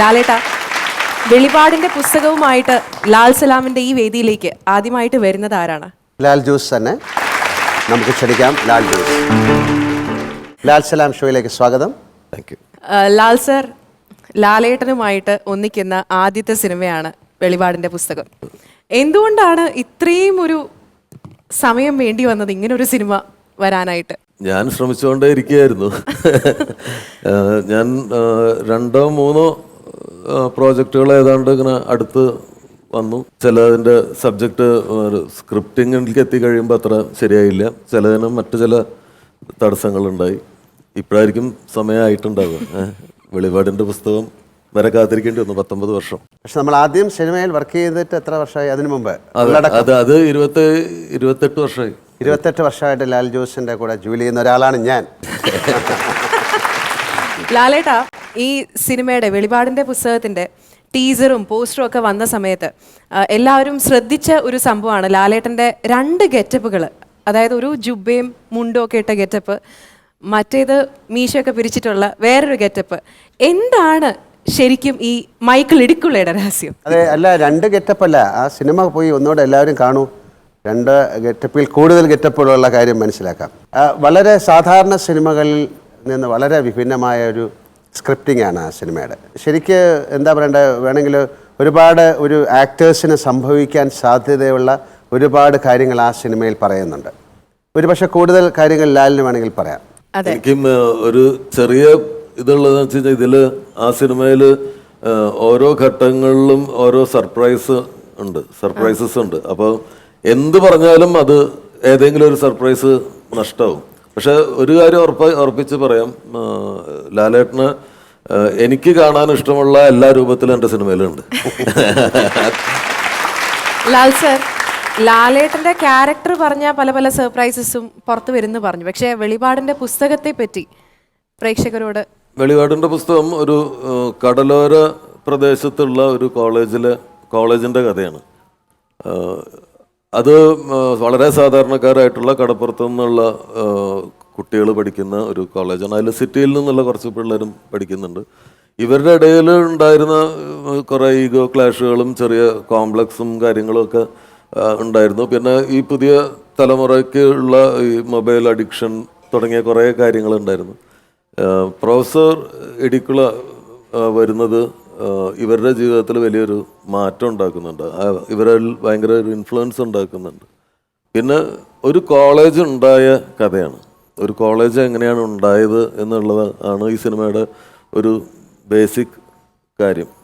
ലാലേട്ട വെളിപാടിന്റെ പുസ്തകവുമായിട്ട് ലാൽ സലാമിന്റെ ഈ വേദിയിലേക്ക് ആദ്യമായിട്ട് വരുന്നത് ആരാണ്? ലാൽ ജോസ് തന്നെ. നമുക്ക് ക്ഷണിക്കാം ലാൽ ജോസ്. ലാൽ സലാം ഷോയിലേക്ക് സ്വാഗതം. താങ്ക് യു ലാൽ സർ ലാലേട്ടനുമായിട്ട് ഒന്നിക്കുന്ന ആദ്യത്തെ സിനിമയാണ് വെളിപാടിന്റെ പുസ്തകം. എന്തുകൊണ്ടാണ് ഇത്രയും ഒരു സമയം വേണ്ടി വന്നത് ഇങ്ങനെ ഒരു സിനിമ വരാനായിട്ട്? ഞാൻ ശ്രമിച്ചുകൊണ്ടേ ഇരിക്കുകയായിരുന്നു. ഞാൻ രണ്ടോ മൂന്നോ പ്രോജക്റ്റുകൾ ഏതാണ്ട് ഇങ്ങനെ അടുത്ത് വന്നു. ചിലതിന്റെ സബ്ജക്റ്റ് സ്ക്രിപ്റ്റിങ്ങിലേക്ക് എത്തിക്കഴിയുമ്പോൾ അത്ര ശരിയായില്ല. ചിലതിന് മറ്റു ചില തടസ്സങ്ങളുണ്ടായി. ഇപ്പോഴായിരിക്കും സമയമായിട്ടുണ്ടാവുക. ഏഹ് വെളിപാടിന്റെ പുസ്തകം വരെ കാത്തിരിക്കേണ്ടി വന്നു പത്തൊമ്പത് വർഷം. പക്ഷെ നമ്മൾ ആദ്യം സിനിമയിൽ വർക്ക് ചെയ്തിട്ട് എത്ര വർഷമായി? അതിനു മുമ്പ്? അത് അത് അത് ഇരുപത്തി ഇരുപത്തെട്ട് വർഷമായി. ഇരുപത്തെട്ട് വർഷമായിട്ട് ലാൽ ജോസിന്റെ കൂടെ ജോലി ചെയ്യുന്ന ഒരാളാണ് ഞാൻ. ലാലേട്ട ഈ സിനിമയുടെ വെളിപാടിന്റെ പുസ്തകത്തിന്റെ ടീസറും പോസ്റ്ററും ഒക്കെ വന്ന സമയത്ത് എല്ലാവരും ശ്രദ്ധിച്ച ഒരു സംഭവമാണ്. ലാലേട്ടന്റെ രണ്ട് ഗെറ്റപ്പുകൾ അതായത് ഒരു ജുബയും മുണ്ടും ഒക്കെ ഇട്ട ഗെറ്റപ്പ് മറ്റേത് മീശയൊക്കെ പിരിച്ചിട്ടുള്ള വേറൊരു ഗെറ്റപ്പ് എന്താണ് ശരിക്കും ഈ മൈക്കിൾ ഇടിക്കുള്ളയുടെ രഹസ്യം? അതെ അല്ല രണ്ട് ഗെറ്റപ്പല്ല ആ സിനിമ പോയി ഒന്നുകൂടെ എല്ലാവരും കാണൂ. രണ്ട് ഗെറ്റപ്പിൽ കൂടുതൽ ഗെറ്റപ്പുകളുള്ള കാര്യം മനസ്സിലാക്കാം. വളരെ സാധാരണ സിനിമകളിൽ നിന്ന് വളരെ വിഭിന്നമായ ഒരു സ്ക്രിപ്റ്റിംഗ് ആണ് ആ സിനിമയുടെ. ശരിക്ക് എന്താ പറയണ്ടത് വേണമെങ്കിൽ ഒരുപാട് ഒരു ആക്ടേഴ്സിന് സംഭവിക്കാൻ സാധ്യതയുള്ള ഒരുപാട് കാര്യങ്ങൾ ആ സിനിമയിൽ പറയുന്നുണ്ട്. ഒരു പക്ഷെ കൂടുതൽ കാര്യങ്ങൾ ലാലിന് വേണമെങ്കിൽ പറയാം. എനിക്കും ഒരു ചെറിയ ഇതുള്ളതെന്ന് വെച്ച് കഴിഞ്ഞാൽ ഇതിൽ ആ സിനിമയിൽ ഓരോ ഘട്ടങ്ങളിലും ഓരോ സർപ്രൈസ് ഉണ്ട് സർപ്രൈസസ് ഉണ്ട്. അപ്പോൾ എന്ത് പറഞ്ഞാലും അത് ഏതെങ്കിലും ഒരു സർപ്രൈസ് നഷ്ടമാവും പക്ഷെ ഒരു കാര്യം ഉറപ്പ ഉറപ്പിച്ച് പറയാം. ലാലേട്ടന് എനിക്ക് കാണാൻ ഇഷ്ടമുള്ള എല്ലാ രൂപത്തിലും എന്റെ സിനിമയിലുണ്ട്. ലാൽ സർ ലാലേട്ടന്റെ ക്യാരക്ടർ പറഞ്ഞ പല പല സർപ്രൈസസും പുറത്തു വരുന്നു പറഞ്ഞു. പക്ഷേ വെളിപാടിന്റെ പുസ്തകത്തെ പറ്റി പ്രേക്ഷകരോട് വെളിപാടിന്റെ പുസ്തകം ഒരു കടലോര പ്രദേശത്തുള്ള ഒരു കോളേജിലെ കോളേജിന്റെ കഥയാണ്. അത് വളരെ സാധാരണക്കാരായിട്ടുള്ള കടപ്പുറത്ത് നിന്നുള്ള കുട്ടികൾ പഠിക്കുന്ന ഒരു കോളേജാണ്. അതിൽ സിറ്റിയിൽ നിന്നുള്ള കുറച്ച് പിള്ളേരും പഠിക്കുന്നുണ്ട്. ഇവരുടെ ഇടയിൽ ഉണ്ടായിരുന്ന കുറേ ഈഗോ ക്ലാഷുകളും ചെറിയ കോംപ്ലക്സും കാര്യങ്ങളൊക്കെ ഉണ്ടായിരുന്നു. പിന്നെ ഈ പുതിയ തലമുറയ്ക്ക് ഉള്ള ഈ മൊബൈൽ അഡിക്ഷൻ തുടങ്ങിയ കുറേ കാര്യങ്ങളുണ്ടായിരുന്നു. പ്രൊഫസർ ഇടിക്കുള വരുന്നത് ഇവരുടെ ജീവിതത്തിൽ വലിയൊരു മാറ്റം ഉണ്ടാക്കുന്നുണ്ട്. ഇവരിൽ ഭയങ്കര ഒരു ഇൻഫ്ലുവൻസ് ഉണ്ടാക്കുന്നുണ്ട്. പിന്നെ ഒരു കോളേജ് ഉണ്ടായ കഥയാണ്. ഒരു കോളേജ് എങ്ങനെയാണ് ഉണ്ടായത് എന്നുള്ളത് ആണ് ഈ സിനിമയുടെ ഒരു ബേസിക് കാര്യം.